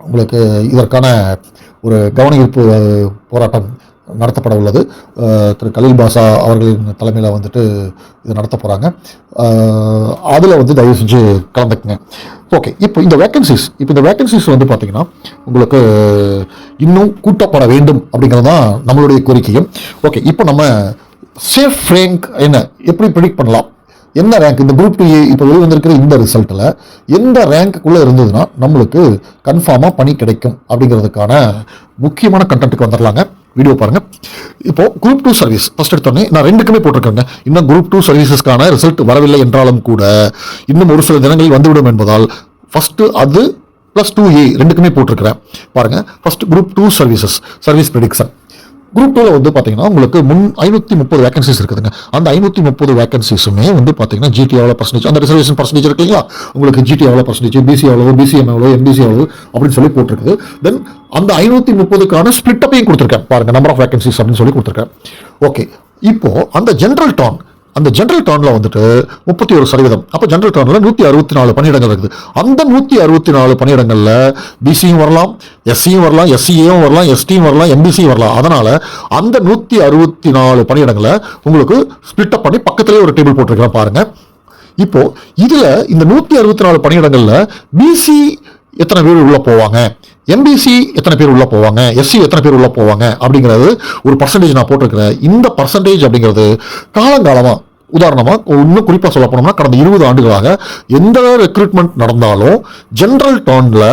உங்களுக்கு இதற்கான ஒரு கவன ஈர்ப்பு போராட்டம் நடத்தப்பட உள்ளது. திரு கலீல் பாஷா அவர்களின் தலைமையில் வந்துட்டு இது நடத்த போகிறாங்க அதில் வந்து தயவு செஞ்சு கலந்துக்குங்க. ஓகே இப்போ இந்த வேக்கன்சிஸ் இப்போ இந்த வேக்கன்சிஸ் வந்து பார்த்திங்கன்னா உங்களுக்கு இன்னும் கூட்டப்பட வேண்டும் அப்படிங்கிறது தான் நம்மளுடைய கோரிக்கையும். ஓகே இப்போ நம்ம சேஃப் ரேங்க் என்ன எப்படி ப்ரிடிக்ட் பண்ணலாம்? என்ன ரேங்க் இந்த குரூப் டூ இப்போ வெளிவந்திருக்கிற இந்த ரிசல்ட்டில் எந்த ரேங்க்குள்ளே இருந்ததுன்னா நம்மளுக்கு கன்ஃபார்மாக பணி கிடைக்கும் அப்படிங்கிறதுக்கான முக்கியமான கண்டென்ட்டுக்கு வந்துடலாங்க வீடியோ பாருங்கள் இப்போது குரூப் டூ சர்வீஸ் ஃபஸ்ட் எடுத்தோடனே நான் ரெண்டுக்குமே போட்டிருக்கேங்க. இன்னும் குரூப் டூ சர்வீசஸ்க்கான ரிசல்ட் வரவில்லை என்றாலும் கூட இன்னும் ஒரு சில தினங்களில் வந்துவிடும் என்பதால் ஃபஸ்ட்டு அது ப்ளஸ் டூ ஏ ரெண்டுக்குமே போட்டிருக்கிறேன். பாருங்க. First group two services service prediction group டூவில் வந்து பார்த்தீங்கன்னா உங்களுக்கு முன் ஐநூற்றி முப்பது வேகன்சிஸ் இருக்குதுங்க. அந்த ஐநூற்றி முப்பது வேகன்சிஸுமே வந்து பார்த்தீங்கன்னா ஜிடி எவ்வளோ பர்சன்டேஜ் அந்த ரிசர்வேஷன் பர்சன்டேஜ் இருக்கு இல்லைங்களா? உங்களுக்கு ஜிடி எவ்வளோ பர்சன்டேஜ் பிசி எவ்வளோ பிசிஎம் எவ்வளோ எம்பிசி எவ்வளோ அப்படின்னு சொல்லி போட்டிருக்குது. தென் அந்த ஐநூற்றி முப்பதுக்கான ஸ்பிளிட்டப்பையும் கொடுத்துருக்கேன். பாருங்க நம்பர் ஆஃப் வேகன்சிஸ் அப்படின்னு சொல்லி கொடுத்துருக்கேன். ஓகே இப்போ அந்த ஜென்ரல் டான் அந்த ஜென்ரல் டர்னில் வந்துட்டு முப்பத்தி ஒரு சதவீதம். அப்போ ஜென்ரல் டர்னில் நூற்றி அறுபத்தி நாலு பணியிடங்கள் இருக்குது. அந்த நூற்றி அறுபத்தி நாலு பணியிடங்களில் பிசியும் வரலாம் எஸ்சியும் வரலாம் எஸ்சியும் வரலாம் எஸ்டியும் வரலாம் எம்பிசியும் வரலாம். அதனால் அந்த நூற்றி அறுபத்தி நாலு பணியிடங்களை உங்களுக்கு ஸ்பிளிட்டப் பண்ணி பக்கத்துலேயே ஒரு டேபிள் போட்டிருக்கிறேன் பாருங்கள் இப்போது இதில் இந்த நூற்றி அறுபத்தி நாலு பணியிடங்களில் பிசி எத்தனை பேர் உள்ளே போவாங்க? எம்பிசி எத்தனை பேர் உள்ளே போவாங்க? எஸ்சி எத்தனை பேர் உள்ளே போவாங்க? அப்படிங்கிறது ஒரு பர்சன்டேஜ் நான் போட்டிருக்கிறேன். இந்த பர்சன்டேஜ் அப்படிங்கிறது காலங்காலமாக உதாரணமாக இன்னும் குறிப்பாக சொல்ல போனோம்னா கடந்த இருபது ஆண்டுகளாக எந்த ரெக்ரூட்மெண்ட் நடந்தாலும் ஜென்ரல் டேர்னில்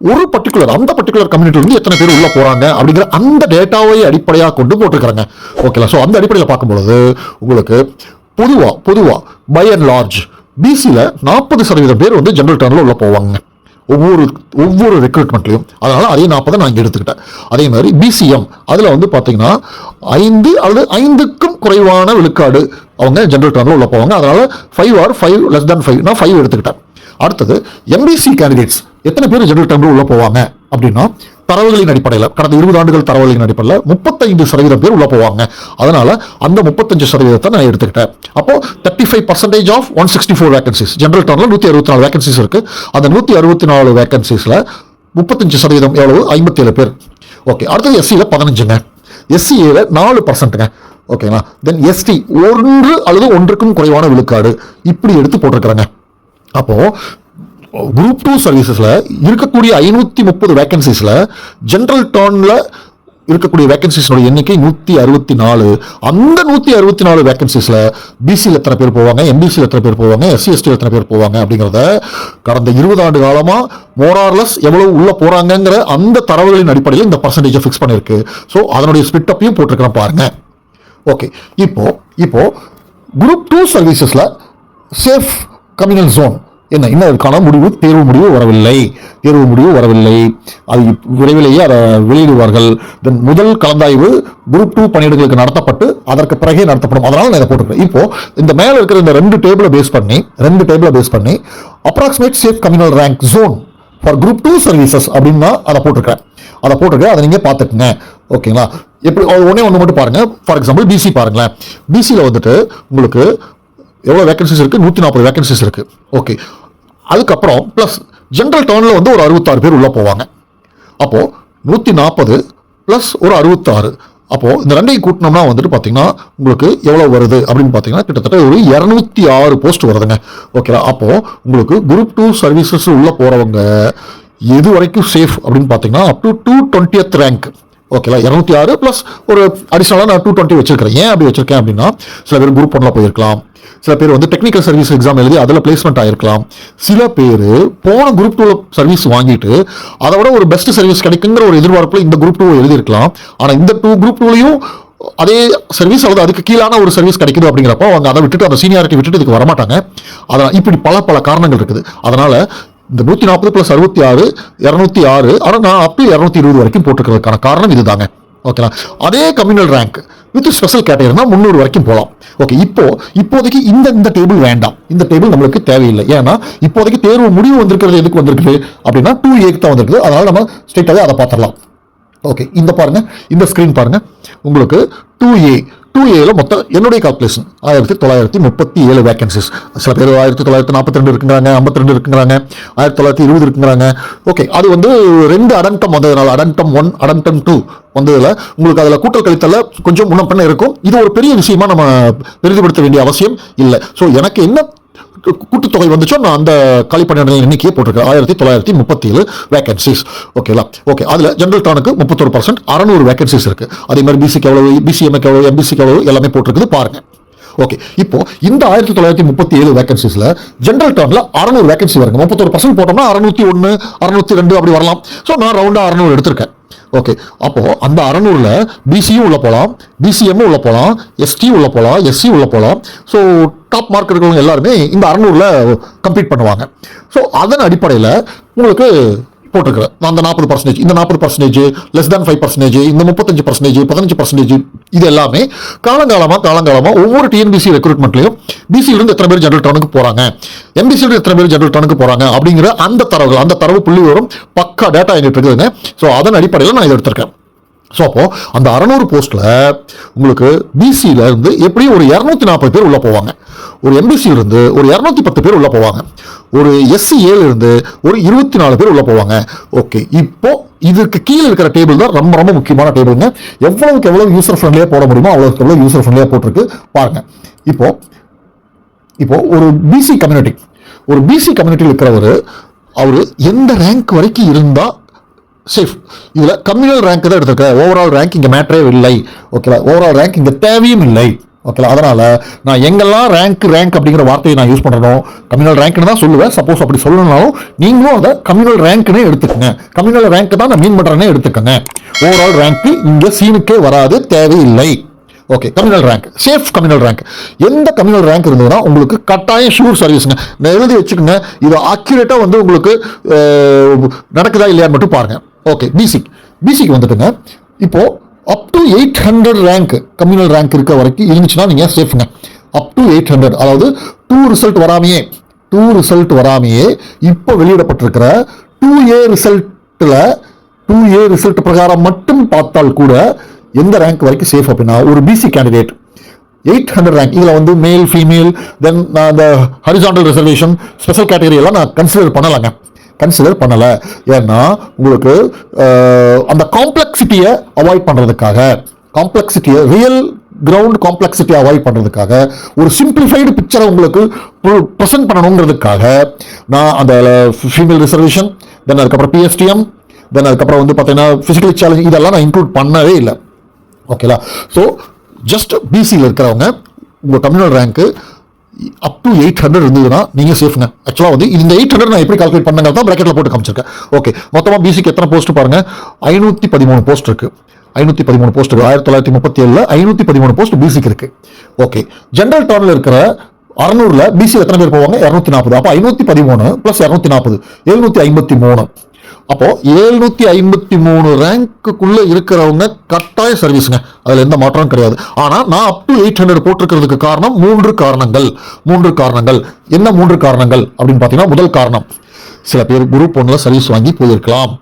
ஒரு பர்டிகுலர் அந்த பர்டிகுலர் கம்யூனிட்டிலிருந்து எத்தனை பேர் உள்ளே போகிறாங்க அப்படிங்கிற அந்த டேட்டாவை அடிப்படையாக கொண்டு போட்டிருக்கிறாங்க. ஓகேலா ஸோ அந்த அடிப்படையில் பார்க்கும்பொழுது உங்களுக்கு பொதுவாக பொதுவாக பை அண்ட் லார்ஜ் பிசியில் நாற்பது சதவீதம் பேர் வந்து ஜென்ரல் டர்னில் உள்ளே போவாங்க. ஒவ்வொரு ஒவ்வொரு ரெக்ரூட்மெண்ட்லையும் அதனால் அதே நாற்பதை நான் இங்கே எடுத்துக்கிட்டேன். அதே மாதிரி பிசிஎம் அதில் வந்து பார்த்தீங்கன்னா ஐந்து அல்லது ஐந்துக்கும் குறைவான விழுக்காடு அவங்க ஜென்ரல் டர்னில் உள்ள போவாங்க. அதனால five or five less than five நான் ஃபைவ் எடுத்துக்கிட்டேன் அடுத்தது எம்பிசி கேண்டிடேட்ஸ் எத்தனை பேர் ஜென்ரல் டர்னில் உள்ள போவாங்க? அப்படின்னா தரவுகளின் அடிப்படையில் கடந்த இருபது ஆண்டுகள் தரவுகளின் அடிப்படையில் முப்பத்தைந்து சதவீதம் பேர் உள்ள போவாங்க. அதனால அந்த முப்பத்தஞ்சு சதவீதத்தை நான் எடுத்துக்கிட்டேன். அப்போ thirty five percentage of one sixty four vacancies general டர்னில் நூற்றி அறுபத்தி நாலு வேகன்சிஸ் இருக்கு. அந்த நூற்றி அறுபத்தி நாலு வேகன்சிஸில் முப்பத்தஞ்சு சதவீதம் எவ்வளவு? ஐம்பத்தேழு பேர். ஓகே அடுத்தது எஸ்சியில் பதினஞ்சுங்க. எஸ்சிஏல நாலு பர்சன்ட்டுங்க ஓகேங்களா தென் எஸ்டி ஒன்று அல்லது ஒன்றுக்கும் குறைவான விழுக்காடு. இப்படி எடுத்து போட்டிருக்கிறாங்க. அப்போ குரூப் டூ சர்வீசஸில் இருக்கக்கூடிய ஐநூற்றி முப்பது வேக்கன்சிஸில் ஜென்ரல் டேர்னில் இருக்கக்கூடிய வேக்கன்சிஸோட எண்ணிக்கை நூற்றி அறுபத்தி நாலு. அந்த நூற்றி அறுபத்தி நாலு வேக்கன்சிஸில் பிசியில் எத்தனை பேர் போவாங்க? எம்பிசியில் எத்தனை பேர் போவாங்க? எஸ்சி எஸ்டியில் எத்தனை பேர் போவாங்க? அப்படிங்கிறத கடந்த இருபது ஆண்டு காலமாக மோரார்லஸ் எவ்வளவு உள்ளே போகிறாங்கங்கிற அந்த தரவுகளின் அடிப்படையில் இந்த பர்சன்டேஜை ஃபிக்ஸ் பண்ணியிருக்கு. ஸோ அதனுடைய ஸ்பிட்டப்பையும் போட்டிருக்கிறேன் பாருங்கள் ஓகே இப்போது இப்போது குரூப் டூ சர்வீசஸில் சேஃப் கம்யூனல் ஜோன் என்ன? இன்னும் அதுக்கான முடிவு தேர்வு முடிவு வரவில்லை. தேர்வு முடிவு வரவில்லை. அது விரைவிலேயே அதை வெளியிடுவார்கள். தென் முதல் கலந்தாய்வு குரூப் டூ பணியிடங்களுக்கு நடத்தப்பட்டு அதற்கு பிறகே நடத்தப்படும். அதனால் நான் இதை போட்டுக்கிறேன். இப்போ இந்த மேலே இருக்கிற இந்த ரெண்டு டேபிளை பேஸ் பண்ணி ரெண்டு டேபிளை பேஸ் பண்ணி approximate safe communal rank zone for group two services அப்படின்னு நான் அதை போட்டிருக்கேன் அதை போட்டிருக்கேன் அதை நீங்கள் பார்த்துக்குங்க. ஓகேங்களா? எப்படி ஒன்றே ஒன்று மட்டும் பாருங்கள் ஃபார் எக்ஸாம்பிள் பிசி பாருங்களேன். பிசியில் வந்துட்டு உங்களுக்கு எவ்வளோ வேகன்சிஸ் இருக்குது நூற்றி நாற்பது வேகன்சிஸ் இருக்குது ஓகே அதுக்கப்புறம் ப்ளஸ் ஜென்ரல் டர்னில் வந்து ஒரு அறுபத்தாறு பேர் உள்ளே போவாங்க. அப்போது நூற்றி நாற்பது ப்ளஸ் ஒரு அறுபத்தாறு. அப்போது இந்த ரெண்டையும் கூட்டினோம்னா வந்துட்டு பார்த்தீங்கன்னா உங்களுக்கு எவ்வளோ வருது அப்படின்னு பார்த்தீங்கன்னா கிட்டத்தட்ட ஒரு இரநூத்தி ஆறு போஸ்ட் வருதுங்க. ஓகேவா அப்போது உங்களுக்கு குரூப் டூ சர்வீசஸ் உள்ளே போகிறவங்க எது வரைக்கும் சேஃப் அப்படின்னு பார்த்தீங்கன்னா up to two twentieth rank ஓகேவா இரநூத்தி ஆறு ப்ளஸ் ஒரு அடிஷ்னலாக நான் டூ டுவெண்ட்டி வச்சிருக்கிறேன். ஏன் அப்படி வச்சிருக்கேன் அப்படின்னா சில பேர் குரூப் ஒன்றில் போயிருக்கலாம். சில பேர் வந்து டெக்னிக்கல் சர்வீஸ் எக்ஸாம் எழுதி அதில் பிளேஸ்மெண்ட் ஆகிருக்கலாம் சில பேர் போன குரூப் டூ சர்வீஸ் வாங்கிட்டு அதை விட ஒரு பெஸ்ட் சர்வீஸ் கிடைக்குங்கிற ஒரு எதிர்பார்ப்பில் இந்த குரூப் டூ எழுதியிருக்கலாம். ஆனால் இந்த டூ குரூப் டூலையும் அதே சர்வீஸ் அல்லது அதுக்கு கீழான ஒரு சர்வீஸ் கிடைக்குது அப்படிங்கிறப்போ அவங்க அதை விட்டுட்டு அந்த சீனியாரிட்டி விட்டுட்டு இதுக்கு வரமாட்டாங்க. அதான் இப்படி பல பல காரணங்கள் இருக்குது. அதனால் இந்த நூற்றி நாற்பது ப்ளஸ் அறுபத்தி ஆறு இரநூத்தி ஆறு ஆனால் நான் அப்போ இரநூத்தி இருபது வரைக்கும் போட்டிருக்கிறதுக்கான காரணம் இதுதாங்க. ஓகேங்களா அதே கம்யூனல் ரேங்க் வித் ஸ்பெஷல் கேட்டகரினா முந்நூறு வரைக்கும் போகலாம் ஓகே இப்போ இப்போதைக்கு இந்த இந்த டேபிள் வேண்டாம். இந்த டேபிள் நம்மளுக்கு தேவையில்லை. ஏன்னா இப்போதைக்கு தேர்வு முடிவு வந்திருக்கிறது எதுக்கு வந்திருக்குது? அப்படின்னா டூ ஏக்கு தான் வந்திருக்குது. அதனால் நம்ம ஸ்ட்ரெயிட்டாகவே அதை பார்த்துடலாம். ஓகே இந்த பாருங்கள் இந்த ஸ்க்ரீன் பாருங்க. உங்களுக்கு டூ ஏ டூ ஏல மொத்தம் என்னுடைய கால்குலேஷன் ஆயிரத்தி தொள்ளாயிரத்தி முப்பத்தி ஏழு வேகன்சிஸ் சில பேர் ஆயிரத்தி தொள்ளாயிரத்தி நாற்பத்தி ரெண்டு இருக்குங்கிறாங்க ஐம்பத்தி ரெண்டு இருக்குங்கிறாங்க ஆயிரத்தி தொள்ளாயிரத்தி இருபது இருக்குங்கிறாங்க. ஓகே அது வந்து ரெண்டு அடன்டம் வந்ததுனால அடன்டம் ஒன் அடன்டம் டூ வந்ததில் உங்களுக்கு அதில் கூட்டல் கழித்தல கொஞ்சம் முன்ன பண்ண இருக்கும். இது ஒரு பெரிய விஷயமா நம்ம பெரிதுபடுத்த வேண்டிய அவசியம் இல்லை. ஸோ எனக்கு என்ன கூட்டுத்தொகை வந்துச்சோ நான் அந்த காலி எண்ணிக்கையை போட்டிருக்கேன். ஆயிரத்தி தொள்ளாயிரத்தி முப்பத்தி ஏழு வேகன்சிஸ் ஓகேலா ஓகே அதில் ஜென்ரல் டானுக்கு முப்பத்தொரு பர்சன்ட் அறநூறு வேகன்சிஸ் இருக்கு. அதே மாதிரி பிசிக்கு எவ்வளவு பிசிஎம்க்கு எவ்வளவு எம்பிசிக்கு எவ்வளவு எல்லாமே போட்டிருக்குது பாருங்க. ஓகே இப்போ இந்த ஆயிரத்தி தொள்ளாயிரத்தி முப்பத்தி ஏழு வேகன்சிஸ்ல ஜென்ரல் டர்ன்ல அறநூறு வேகன்சி வருங்க. முப்பத்தொரு பர்சன்ட் போட்டோம்னா அறுநூத்தி ஒன்று அறுநூத்தி ரெண்டு அப்படி வரலாம். ஸோ நான் ரவுண்டாக அறநூறு எடுத்திருக்கேன். ஓகே அப்போ அந்த அறநூறில் பிசியும் உள்ள போகலாம் பிசிஎம்மும் உள்ள போகலாம் எஸ்டி உள்ள போகலாம் எஸ்சி உள்ள போகலாம் ஸோ டாப் மார்க் இருக்கிறவங்க எல்லாருமே இந்த அறநூறில் கம்ப்ளீட் பண்ணுவாங்க. ஸோ அதன் அடிப்படையில் உங்களுக்கு போட்டிருக்கிறேன். அந்த நாற்பது பர்சன்டேஜ் இந்த நாற்பது percentage less than five percentage இந்த முப்பத்தஞ்சு பர்சன்டேஜ் பதினஞ்சு பர்சன்டேஜ் இது எல்லாமே காலங்காலமாக காலங்காலமாக ஒவ்வொரு டிஎன்பிசி ரெக்ரூட்மெண்ட்லையும் பிசியில இருந்து எத்தனை பேர் ஜெனரல் டவுனுக்கு போகிறாங்க எம்பிசியில இருந்து எத்தனை பேர் ஜெனரல் டவுனுக்கு போகிறாங்க அப்படிங்கிற அந்த தரவு அந்த தரவு புள்ளி வரும் பக்கா டேட்டா எங்கிட்ட இருக்குதுங்க. ஸோ அதன் அடிப்படையில் நான் இதை எடுத்திருக்கேன். ஸோ அப்போ அந்த அறநூறு போஸ்ட்டில் உங்களுக்கு பிசியில இருந்து எப்படியும் ஒரு இரநூத்தி நாற்பது பேர் உள்ளே போவாங்க. ஒரு எம்பிசி இருந்து ஒரு இரநூத்தி பத்து பேர் உள்ளே போவாங்க. ஒரு எஸ்சி ஏழு இருந்து ஒரு இருபத்தி நாலு பேர் உள்ளே போவாங்க. ஓகே இப்போ இதுக்கு கீழே இருக்கிற டேபிள் தான் ரொம்ப ரொம்ப முக்கியமான டேபிளுங்க எவ்வளவுக்கு எவ்வளவு யூசர் ஃப்ரெண்ட்லியாக போட முடியுமோ அவ்வளோக்கு எவ்வளோ யூசர் ஃப்ரெண்ட்லியாக போட்டிருக்கு பாருங்க. இப்போ இப்போது ஒரு பிசி கம்யூனிட்டி ஒரு பிசி கம்யூனிட்டியில் இருக்கிறவர் அவர் எந்த ரேங்க் வரைக்கும் இருந்தால் சேஃப் இதில் கம்யூனல் ரேங்க் தான் எடுத்திருக்கேன் ஓவரால் ரேங்க் இங்கே மேட்டரே இல்லை. ஓகேவா ஓவரால் ரேங்க் இங்கே தேவையும் இல்லை. ஓகேவா அதனால் நான் எங்கெல்லாம் ரேங்க் ரேங்க் அப்படிங்கிற வார்த்தையை நான் யூஸ் பண்ணுறனோ கம்யூனல் ரேங்க்னு தான் சொல்லுவேன். சப்போஸ் அப்படி சொல்லணும்னாலும் நீங்களும் அதை கம்யூனல் ரேங்க்னே எடுத்துக்கங்க. கம்யூனல் ரேங்க் தான் நான் மீன் பண்ணுறேன்னே எடுத்துக்கங்க. ஓவரால் ரேங்க்கு இங்கே சீனுக்கே வராது தேவையில்லை. Okay communal rank safe communal rank எந்த கம்யூனல் ரேங்க் இருந்ததுன்னா உங்களுக்கு கட்டாயம் ஷூர் சர்வீஸுங்க நான் எழுதி வச்சுக்கோங்க. இது அக்யூரேட்டாக வந்து உங்களுக்கு நடக்குதா இல்லையான்னு மட்டும் பாருங்க. ஓகே பிசிக் பிசிக்கு வந்துட்டுங்க. இப்போது up to eight hundred rank communal rank இருக்க வரைக்கும் இருந்துச்சுன்னா நீங்கள் சேஃப்ங்க அப் டு எயிட் ஹண்ட்ரட் அதாவது டூ ரிசல்ட் வராமையே. டூ ரிசல்ட் வராமையே. இப்போ வெளியிடப்பட்டிருக்கிற டூ ஏ ரிசல்ட்டில் டூ ஏ ரிசல்ட் பிரகாரம் மட்டும் பார்த்தால் கூட எந்த ரேங்க் வரைக்கும் சேஃப் அப்படின்னா ஒரு BC candidate eight hundred rank இதில் வந்து மேல் ஃபீமேல் தென் அந்த ஹரிசாண்டல் ரிசர்வேஷன் ஸ்பெஷல் கேட்டகரி எல்லாம் நான் கன்சிடர் பண்ணலைங்க. கன்சிடர் பண்ணலை. ஏன்னா உங்களுக்கு அந்த காம்ப்ளெக்சிட்டியை அவாய்ட் பண்ணுறதுக்காக காம்ப்ளெக்சிட்டியை ரியல் கிரவுண்ட் காம்ப்ளெக்சிட்டியை அவாய்ட் பண்ணுறதுக்காக ஒரு சிம்பிளிஃபைடு பிக்சரை உங்களுக்கு ப்ரெசென்ட் பண்ணணுங்கிறதுக்காக நான் அந்த ஃபீமேல் ரிசர்வேஷன் தென் அதுக்கப்புறம் பிஎஸ்டிஎம் தென் அதுக்கப்புறம் வந்து பார்த்தீங்கன்னா ஃபிசிக்கல் சேலஞ்ச் இதெல்லாம் நான் இன்க்ளூட் பண்ணவே இல்லை. ஓகேலா ஸோ ஜஸ்ட் பிசியில் இருக்கிறவங்க உங்கள் communal rank up to eight hundred இருந்ததுன்னா நீங்கள் சேஃப்ங்க ஆக்சுவலாக வந்து இந்த எயிட் ஹண்ட்ரட் நான் எப்படி கால்குலேட் பண்ணுங்க தான் ப்ராக்கெட்டில் போட்டு காமிச்சிருக்கேன். ஓகே மொத்தமாக பிசிக்கு எத்தனை போஸ்ட் பாருங்க. ஐநூற்றி பதிமூணு போஸ்ட் இருக்கு. ஐநூற்றி பதிமூணு போஸ்ட் இருக்கு. ஆயிரத்தி தொள்ளாயிரத்தி முப்பத்தி ஏழில் ஐநூற்றி பதிமூணு போஸ்ட் பிசிக்கு இருக்கு. ஓகே ஜென்ரல் டர்னில் இருக்கிற அறநூறுல பிசி எத்தனை பேர் போவாங்க? இரநூத்தி நாற்பது. அப்போ ஐநூற்றி பதிமூணு ப்ளஸ் இரநூத்தி நாற்பது. எழுநூற்றி ஐம்பத்தி மூணு. அப்போ எழுநூத்தி ஐம்பத்தி மூணு ரேங்க்குள்ள இருக்கிறவங்க கட்டாய சர்வீஸுங்க அதுல எந்த மாற்றமும் கிடையாது. ஆனா நான் அப் டு எயிட் ஹண்ட்ரட் போட்டிருக்கிறதுக்கு காரணம் மூன்று காரணங்கள். மூன்று காரணங்கள். என்ன மூன்று காரணங்கள் அப்படின்னு பார்த்தீங்கன்னா முதல் காரணம். சில பேர் குரூப் ஒன்ல சர்வீஸ் வாங்கி போயிருக்கலாம்.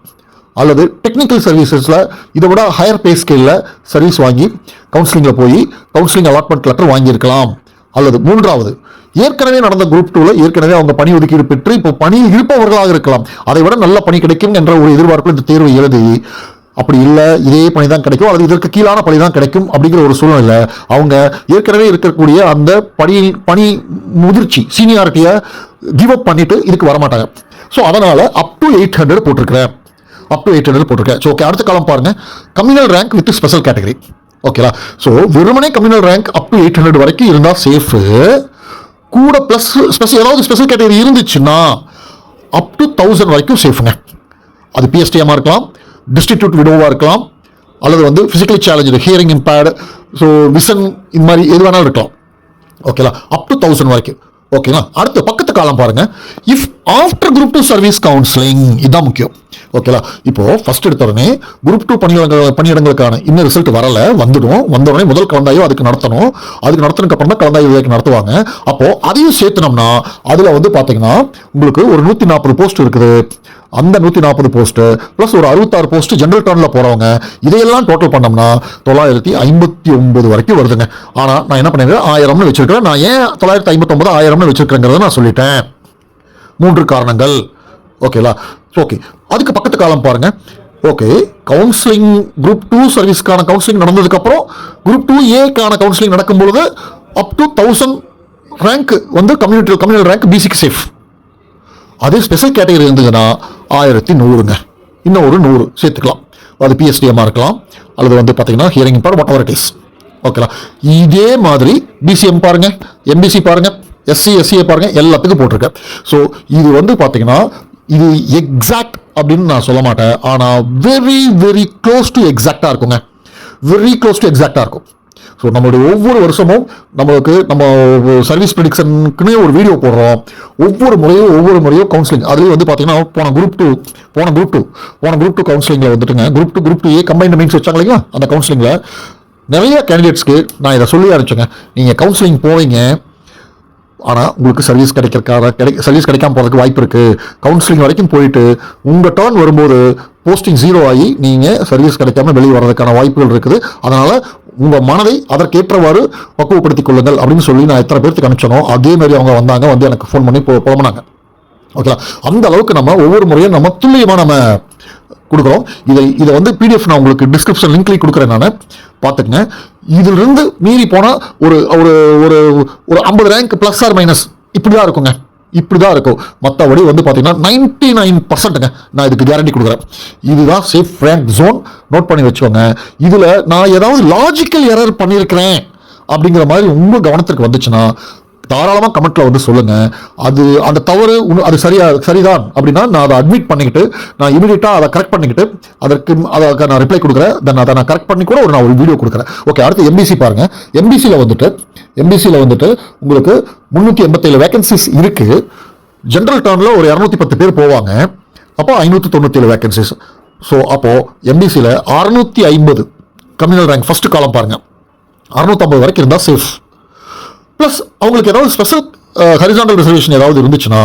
அல்லது டெக்னிக்கல் சர்வீசஸ்ல இதை விட ஹையர் பே ஸ்கேல்ல சர்வீஸ் வாங்கி கவுன்சிலிங்கில் போய் கவுன்சிலிங் அலாட்மெண்ட் லெட்டர் வாங்கியிருக்கலாம். அல்லது மூன்றாவது ஏற்கனவே நடந்த குரூப் டூல ஏற்கனவே அவங்க பணி ஒதுக்கீடு பெற்று இப்போ பணியில் இருப்பவர்களாக இருக்கலாம். அதை விட நல்ல பணி கிடைக்கும் என்ற ஒரு எதிர்பார்ப்பில் இந்த தேர்வை எழுதி அப்படி இல்லை இதே பணி தான் கிடைக்கும் அல்லது இதற்கு கீழான பணி தான் கிடைக்கும் அப்படிங்கிற ஒரு சூழ்நிலை அவங்க ஏற்கனவே இருக்கக்கூடிய அந்த பணி பணி முதிர்ச்சி சீனியாரிட்டியை கிவ் அப் பண்ணிட்டு இதுக்கு வரமாட்டாங்க. ஸோ அதனால் அப் டு எயிட் ஹண்ட்ரட் போட்டிருக்கிறேன். அப் டு எயிட் ஹண்ட்ரட் போட்டிருக்கேன். ஸோ ஓகே அடுத்த காலம் பாருங்க. Communal rank with special category ஓகேலா so வெறுமனே communal rank up to eight hundred வரைக்கும் இருந்தால் சேஃபு கூட ப்ளஸ் ஸ்பெஷல் ஏதாவது ஸ்பெஷல் கேட்டகரி இருந்துச்சுன்னா அப் டு தௌசண்ட் வரைக்கும் சேஃபுங்க அது பிஎஸ்டிஎம்மாக இருக்கலாம் டிஸ்டிடியூட் விடோவாக இருக்கலாம் அல்லது வந்து physically challenge hearing impaired so vision இந்த மாதிரி எது வேணாலும் இருக்கலாம். ஓகேலா அப் டு தௌசண்ட் வரைக்கும். ஓகேங்களா அடுத்து பக்கத்து காலம் பாருங்கள் if after group two service counselling இதுதான் முக்கியம். ஓகேலா இப்போ ஃபர்ஸ்ட் எடுத்த உடனே குரூப் டூ பணியிடங்கள் பணியிடங்களுக்கான இன்னும் ரிசல்ட் வரல வந்துடும். வந்த உடனே முதல் கலந்தாய்வு அதுக்கு நடத்தணும். அதுக்கு நடத்தினதுக்கு அப்புறம் தான் கலந்தாய்வு நடத்துவாங்க. அப்போ அதையும் சேர்த்துனோம்னா அதுல வந்து பாத்தீங்கன்னா உங்களுக்கு ஒரு நூத்தி நாற்பது போஸ்ட் இருக்குது. அந்த நூத்தி நாற்பது போஸ்ட் ப்ளஸ் ஒரு அறுபத்தாறு போஸ்ட் ஜென்ரல் டர்ன்ல போறவங்க இதையெல்லாம் டோட்டல் பண்ணோம்னா தொள்ளாயிரத்தி ஐம்பத்தி ஒன்பது வரைக்கும் வருதுங்க. ஆனா நான் என்ன பண்ணிருக்கேன்? ஆயிரம்னு வச்சிருக்கிறேன். நான் ஏன் தொள்ளாயிரத்தி ஐம்பத்தி ஒன்பது ஆயிரம்னு வச்சிருக்கிறேங்கிறத நான் சொல்லிட்டேன். மூன்று காரணங்கள். ஓகேலா ஓகே அதுக்கு பக்கத்து காலம் பாருங்க. ஓகே கவுன்சிலிங் குரூப் டூ சர்வீஸ்க்கான கவுன்சிலிங் நடந்ததுக்கப்புறம் குரூப் டூ ஏக்கான கவுன்சிலிங் நடக்கும் பொழுது அப் டு தௌசண்ட் ரேங்க் வந்து கம்யூனிட்டி கம்யூனல் ரேங்க் பிசிக்கு சேஃப் அதே ஸ்பெஷல் கேட்டகரி இருந்ததுன்னா ஆயிரத்தி நூறுங்க. இன்னும் ஒரு நூறு சேர்த்துக்கலாம். அது பிஎஸ்டிஎம்மாக இருக்கலாம் அல்லது வந்து பார்த்தீங்கன்னா hearing for whatever is ஓகேங்களா இதே மாதிரி பிசிஎம் பாருங்கள் எம்பிசி பாருங்கள் எஸ்சி எஸ்சிஏ பாருங்கள் எல்லாத்துக்கும் போட்டிருக்கேன். ஸோ இது வந்து பார்த்தீங்கன்னா இது எக்ஸாக்ட் அப்படின்னு நான் சொல்ல மாட்டேன். ஆனால் வெரி வெரி க்ளோஸ் டு எக்ஸாக்டாக இருக்குங்க. வெரி க்ளோஸ் டு எக்ஸாக்டாக இருக்கும். ஸோ நம்மளுடைய ஒவ்வொரு வருஷமும் நம்மளுக்கு நம்ம சர்வீஸ் ப்ரெடிக்ஷனுக்குன்னே ஒரு வீடியோ போடுறோம். ஒவ்வொரு முறையும் ஒவ்வொரு முறையும் கவுன்சிலிங் அதுலேயும் வந்து பார்த்தீங்கன்னா போன குரூப் டூ போன குரூப் டூ போன குரூப் டூ கவுன்சிலிங்கில் வந்துட்டுங்க. Group two group two A combined means வச்சாங்க இல்லைங்களா? அந்த கவுன்சிலிங்கில் நிறைய கேண்டிடேட்ஸ்க்கு நான் இதை சொல்லி ஆரம்பிச்சேங்க நீங்கள் கவுன்சிலிங் போவீங்க ஆனால் உங்களுக்கு சர்வீஸ் கிடைக்கிறக்காக கிடை சர்வீஸ் கிடைக்காம போகிறதுக்கு வாய்ப்பு இருக்குது கவுன்சிலிங் வரைக்கும் போயிட்டு உங்கள் டர்ன் வரும்போது போஸ்டிங் ஜீரோ ஆகி நீங்கள் சர்வீஸ் கிடைக்காம வெளியே வர்றதுக்கான வாய்ப்புகள் இருக்குது. அதனால் உங்கள் மனதை அதற்கேற்றவாறு பக்குவப்படுத்திக் கொள்ளுங்கள் அப்படின்னு சொல்லி நான் எத்தனை பேர்த்துக்கு அனுப்பிச்சனோ அதே மாதிரி அவங்க வந்தாங்க வந்து எனக்கு ஃபோன் பண்ணி போ புலம்புனாங்க. ஓகேங்களா அந்த அளவுக்கு நம்ம ஒவ்வொரு முறையும் நம்ம துல்லியமாக நம்ம கொடுக்குறோம். இதை இதை வந்து பிடிஎஃப் நான் உங்களுக்கு டிஸ்கிரிப்ஷன் லிங்க்லேயும் கொடுக்குறேன் நான். பார்த்துக்குங்க. இதிலிருந்து மீறி போனால் ஒரு ஒரு ஒரு ஒரு ஐம்பது ரேங்க் ப்ளஸ் ஆர் மைனஸ் இப்படி தான் இருக்குங்க. இப்படி தான் இருக்கும். மற்றபடி வந்து பார்த்தீங்கன்னா நைன்டி நைன் பர்சன்ட்டுங்க நான் இதுக்கு கேரண்டி கொடுக்குறேன். இதுதான் சேஃப் ரேங்க் ஜோன் நோட் பண்ணி வச்சுக்கோங்க. இதில் நான் ஏதாவது லாஜிக்கல் எரர் பண்ணியிருக்கிறேன். அப்படிங்கிற மாதிரி உங்கள் கவனத்திற்கு வந்துச்சுன்னா தாராளமாக கமெண்ட்ல வந்து சொல்லுங்க. அது அந்த தவறு அது சரியா சரிதான் அப்படின்னா நான் அதை அட்மிட் பண்ணிக்கிட்டு நான் இமீடியட்டாக அதை கரெக்ட் பண்ணிக்கிட்டு அதற்கு அதற்கு நான் ரிப்ளை கொடுக்குறேன். தென் அதை நான் கரெக்ட் பண்ணி கூட ஒரு நான் ஒரு வீடியோ கொடுக்குறேன். ஓகே அடுத்து எம்பிசி பாருங்க. எம்பிசியில் வந்துட்டு எம்பிசியில் வந்துட்டு உங்களுக்கு முந்நூற்றி எண்பத்தேழு வேகன்சிஸ் இருக்கு. ஜென்ரல் டர்னில் ஒரு இரநூத்தி பத்து பேர் போவாங்க. அப்போ ஐநூற்றி தொண்ணூற்றி ஏழு வேகன்சிஸ் ஸோ அப்போது எம்பிசியில் அறநூற்றி ஐம்பது கம்யூனல் ரேங்க் ஃபஸ்ட்டு காலம் பாருங்கள் அறநூற்றம்பது வரைக்கும் இருந்தால் சேஃப் ப்ளஸ் அவங்களுக்கு ஏதாவது ஸ்பெஷல் ஹரிசாண்டல் ரிசர்வேஷன் ஏதாவது இருந்துச்சுன்னா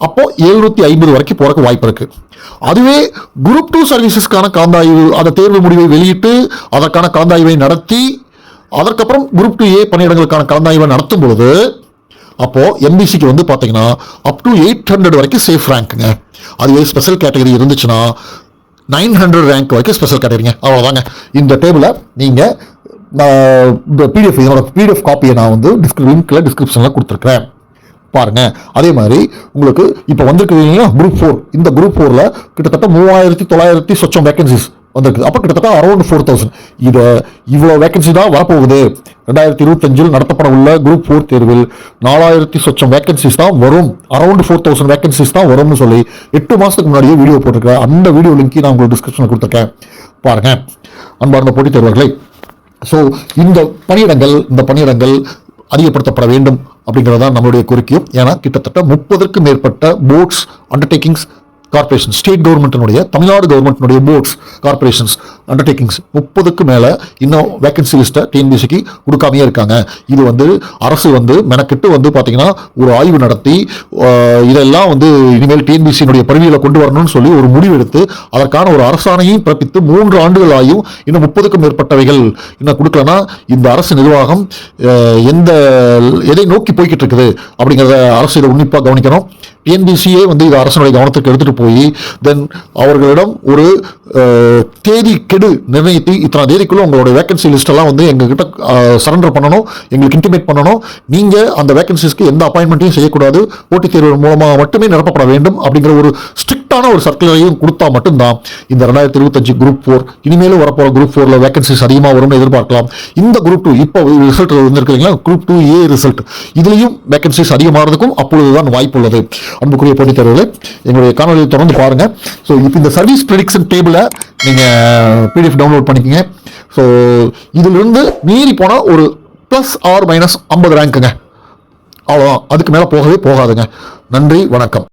அப்போ எழுநூற்றி ஐம்பது வரைக்கும் போகிறக்கு வாய்ப்பு இருக்குது அதுவே குரூப் டூ சர்வீசஸ்க்கான கலந்தாய்வு அந்த தேர்வு முடிவை வெளியிட்டு அதற்கான கலந்தாய்வை நடத்தி அதற்கப்புறம் குரூப் டூ ஏ பணியிடங்களுக்கான கலந்தாய்வை நடத்தும் பொழுது அப்போது எம்பிசிக்கு வந்து பார்த்தீங்கன்னா அப் டு எயிட் ஹண்ட்ரட் வரைக்கும் சேஃப் ரேங்க்குங்க அதுவே ஸ்பெஷல் கேட்டகரி இருந்துச்சுன்னா நைன் ஹண்ட்ரட் ரேங்க் வரைக்கும் ஸ்பெஷல் கேட்டகரிங்க அவ்வளோதாங்க இந்த டேபிளை நீங்கள் பிடிஎஃப் இதோட பிடிஎஃப் காப்பியை நான் வந்து டிஸ்கிரி லிங்க்கில் டிஸ்கிரிப்ஷனில் கொடுத்துருக்கேன் பாருங்க. அதே மாதிரி உங்களுக்கு இப்போ வந்திருக்குது குரூப் ஃபோர் இந்த குரூப் ஃபோரில் கிட்டத்தட்ட மூவாயிரத்தி தொள்ளாயிரத்தி சொச்சம் வேகன்சிஸ் வந்திருக்கு. அப்போ கிட்டத்தட்ட அரௌண்ட் ஃபோர் தௌசண்ட் இதை இவ்வளோ வேகன்சி தான் வரப்போகுது. ரெண்டாயிரத்தி இருபத்தஞ்சில் நடத்தப்பட உள்ள குரூப் ஃபோர் தேர்வில் நாலாயிரத்தி சொச்சம் வேகன்சிஸ் தான் வரும். அரௌண்ட் ஃபோர் தௌசண்ட் வேகன்சிஸ் தான் வரும்னு சொல்லி எட்டு மாதத்துக்கு முன்னாடியே வீடியோ போட்டிருக்கேன் அந்த வீடியோ லிங்க் நான் உங்களுக்கு டிஸ்கிரிப்ஷனில் கொடுத்துருக்கேன். பாருங்கள் அன்பார்ந்த போட்டித் தேர்வர்களை ஸோ இந்த பணியிடங்கள் இந்த பணியிடங்கள் அதிகப்படுத்தப்பட வேண்டும் அப்படிங்கிறது தான் நம்மளுடைய கோரிக்கையும். ஏன்னா கிட்டத்தட்ட முப்பதற்கும் மேற்பட்ட போட்ஸ் அண்டர்டேக்கிங்ஸ் கார்பரேஷன் ஸ்டேட் கவர்மெண்ட்டினுடைய தமிழ்நாடு கவர்மெண்ட்டினுடைய போர்ட்ஸ் கார்பரேஷன்ஸ் அண்டர்டேக்கிங்ஸ் முப்பதுக்கு மேலே இன்னும் வேகன்சி லிஸ்ட்டை டிஎன்பிசிக்கு கொடுக்காமையே இருக்காங்க. இது வந்து அரசு வந்து மெனக்கிட்டு வந்து பார்த்தீங்கன்னா ஒரு ஆய்வு நடத்தி இதெல்லாம் வந்து இனிமேல் டிஎன்பிசியினுடைய பரிவியில் கொண்டு வரணும்னு சொல்லி ஒரு முடிவெடுத்து அதற்கான ஒரு அரசாணையும் பிறப்பித்து மூன்று ஆண்டுகள் ஆகியும் இன்னும் முப்பதுக்கும் மேற்பட்டவைகள் இன்னும் கொடுக்கலன்னா இந்த அரசு நிர்வாகம் எந்த எதை நோக்கி போய்கிட்டு இருக்குது அப்படிங்கிறத அரசு இதை உன்னிப்பாக கவனிக்கணும். டிஎன்பிசியே வந்து இது அரசனுடைய கவனத்துக்கு எடுத்துகிட்டு போய் தென் அவர்களிடம் ஒரு தேதி கெடு நிர்ணயித்து இத்தனை தேதிக்குள்ளே உங்களோட வேகன்சி லிஸ்ட் எல்லாம் வந்து எங்ககிட்ட சரண்டர் பண்ணணும் எங்களுக்கு இன்டிமேட் பண்ணணும். நீங்கள் அந்த வேகன்சிஸ்க்கு எந்த அப்பாயின்மெண்ட்டையும் செய்யக்கூடாது. போட்டித் தேர்வு மூலமாக மட்டுமே நிரப்பப்பட வேண்டும் அப்படிங்கிற ஒரு ஸ்ட்ரிக்டான ஒரு சர்க்குலரையும் கொடுத்தா மட்டும்தான் இந்த ரெண்டாயிரத்தி இருபத்தஞ்சு குரூப் ஃபோர் இனிமேலும் வரப்போகிற குரூப் ஃபோரில் வேகன்சிஸ் அதிகமாக வரும்னு எதிர்பார்க்கலாம். இந்த குரூப் டூ இப்போ ரிசல்ட் வந்திருக்கீங்களா குரூப் டூ ஏ ரிசல்ட் இதுலேயும் வேகன்சிஸ் அதிகமாகிறதுக்கும் அப்பொழுதுதான் வாய்ப்பு உள்ளது. அன்புக்குரிய போட்டித் தேர்வுகளை எங்களுடைய காணொலியை தொடர்ந்து பாருங்கள் ஸோ இப்போ இந்த சர்வீஸ் ப்ரெடிக்ஷன் டேபிளை நீங்கள் பிடிஎஃப் டவுன்லோட் பண்ணிக்கங்க. ஸோ இதிலிருந்து மீறி போனால் ஒரு ப்ளஸ் ஆர் மைனஸ் ஐம்பது ரேங்க்குங்க அவ்வளோதான் அதுக்கு மேலே போகவே போகாதுங்க. நன்றி வணக்கம்.